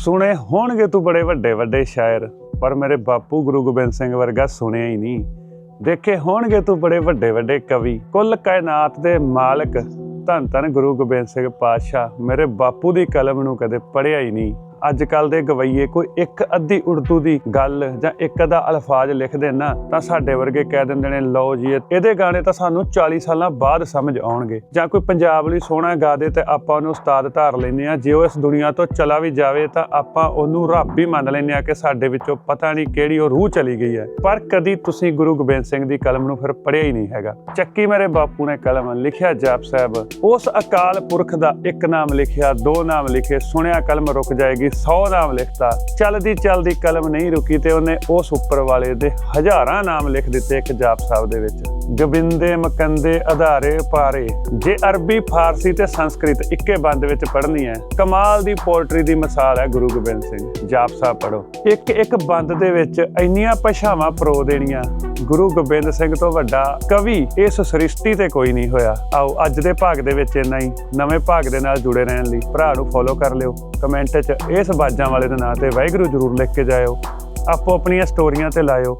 ਸੁਣੇ ਹੋਣਗੇ ਤੂੰ ਬੜੇ ਵੱਡੇ ਵੱਡੇ ਸ਼ਾਇਰ, ਪਰ ਮੇਰੇ ਬਾਪੂ ਗੁਰੂ ਗੋਬਿੰਦ ਸਿੰਘ ਵਰਗਾ ਸੁਣਿਆ ਹੀ ਨਹੀਂ। ਦੇਖੇ ਹੋਣਗੇ ਤੂੰ ਬੜੇ ਵੱਡੇ ਵੱਡੇ ਕਵੀ, ਕੁੱਲ ਕਾਇਨਾਤ ਦੇ ਮਾਲਕ। ਧੰਨ ਧੰਨ ਗੁਰੂ ਗੋਬਿੰਦ ਸਿੰਘ ਪਾਤਸ਼ਾਹ, ਮੇਰੇ ਬਾਪੂ ਦੀ ਕਲਮ ਨੂੰ ਕਦੇ ਪੜ੍ਹਿਆ ਹੀ ਨਹੀਂ। ਅੱਜ ਕੱਲ ਦੇ ਗਵਈਏ ਕੋਈ ਇੱਕ ਅੱਧੀ ਉਰਦੂ ਦੀ ਗੱਲ ਜਾਂ ਇੱਕ ਅੱਧਾ ਅਲਫਾਜ਼ ਲਿਖਦੇ ਨਾ ਤਾਂ ਸਾਡੇ ਵਰਗੇ ਕਹਿ ਦਿੰਦੇ ਨੇ, ਲਓ ਜੀ ਇਹਦੇ ਗਾਣੇ ਤਾਂ ਸਾਨੂੰ 40 ਸਾਲਾਂ ਬਾਅਦ ਸਮਝ ਆਉਣਗੇ। ਜਾਂ ਕੋਈ ਪੰਜਾਬ ਲਈ ਸੋਹਣਾ ਗਾ ਦੇ ਤੇ ਆਪਾਂ ਉਹਨੂੰ ਉਸਤਾਦ ਧਾਰ ਲੈਂਦੇ ਆ ਜੇ ਉਹ ਇਸ ਦੁਨੀਆ ਤੋਂ ਚਲਾ ਵੀ ਜਾਵੇ ਤਾਂ ਆਪਾਂ ਉਹਨੂੰ ਰੱਬ ਹੀ ਮੰਨ ਲੈਂਦੇ ਆ ਕਿ ਸਾਡੇ ਵਿੱਚੋਂ ਪਤਾ ਨਹੀਂ ਕਿਹੜੀ ਉਹ ਰੂਹ ਚਲੀ ਗਈ ਹੈ। ਪਰ ਕਦੀ ਤੁਸੀਂ ਗੁਰੂ ਗੋਬਿੰਦ ਸਿੰਘ ਦੀ ਕਲਮ ਨੂੰ ਫਿਰ ਪੜ੍ਹਿਆ ਹੀ ਨਹੀਂ ਹੈਗਾ। ਚੱਕੀ ਮੇਰੇ ਬਾਪੂ ਨੇ ਕਲਮ ਲਿਖਿਆ ਜਾਪ ਸਾਹਿਬ। ਉਸ ਅਕਾਲ ਪੁਰਖ ਦਾ ਇੱਕ ਨਾਮ ਲਿਖਿਆ, ਦੋ ਨਾਮ ਲਿਖੇ, ਸੁਣਿਆ ਕਲਮ ਰੁਕ ਜਾਏਗੀ 100 ਨਾਮ ਲਿਖਤਾ। ਚੱਲਦੀ ਚੱਲਦੀ ਕਲਮ ਨਹੀਂ ਰੁਕੀ ਤੇ ਉਹਨੇ ਉਸ ਉੱਪਰ ਵਾਲੇ ਦੇ ਹਜ਼ਾਰਾਂ ਨਾਮ ਲਿਖ ਦਿੱਤੇ ਇੱਕ ਜਾਪ ਸਾਹਿਬ ਦੇ ਵਿੱਚ। ਗੋਬਿੰਦੇ ਮਕੰਦੇ ਆਧਾਰੇ ਪਾਰੇ ਜੇ ਅਰਬੀ, ਫਾਰਸੀ ਤੇ ਸੰਸਕ੍ਰਿਤ ਇੱਕੇ ਬੰਦ ਵਿੱਚ ਪੜ੍ਹਨੀ ਹੈ, ਕਮਾਲ ਦੀ ਪੋਇਟਰੀ ਦੀ ਮਿਸਾਲ ਹੈ ਗੁਰੂ ਗੋਬਿੰਦ ਸਿੰਘ। ਜਾਪ ਸਾਹਿਬ ਪੜੋ ਇੱਕ ਇੱਕ ਬੰਦ ਦੇ ਵਿੱਚ ਇੰਨੀਆਂ ਭਾਸ਼ਾਵਾਂ ਪਰੋ ਦੇਣੀਆਂ। ਗੁਰੂ ਗੋਬਿੰਦ ਸਿੰਘ ਤੋਂ ਵੱਡਾ ਕਵੀ ਇਸ ਸ੍ਰਿਸ਼ਟੀ ਤੇ ਕੋਈ ਨਹੀਂ ਹੋਇਆ। ਆਓ ਅੱਜ ਦੇ ਭਾਗ ਦੇ ਵਿੱਚ ਇੰਨਾ ਹੀ। ਨਵੇਂ ਭਾਗ ਦੇ ਨਾਲ ਜੁੜੇ ਰਹਿਣ ਲਈ ਭਰਾ ਨੂੰ ਫੋਲੋ ਕਰ ਲਿਓ। ਕਮੈਂਟ 'ਚ ਇਸ ਬਾਜਾਂ ਵਾਲੇ ਦੇ ਨਾਂ ਤੇ ਵਾਹਿਗੁਰੂ ਜਰੂਰ ਲਿਖ ਕੇ ਜਾਇਓ। ਆਪੋ ਆਪਣੀਆਂ ਸਟੋਰੀਆਂ ਤੇ ਲਾਇਓ।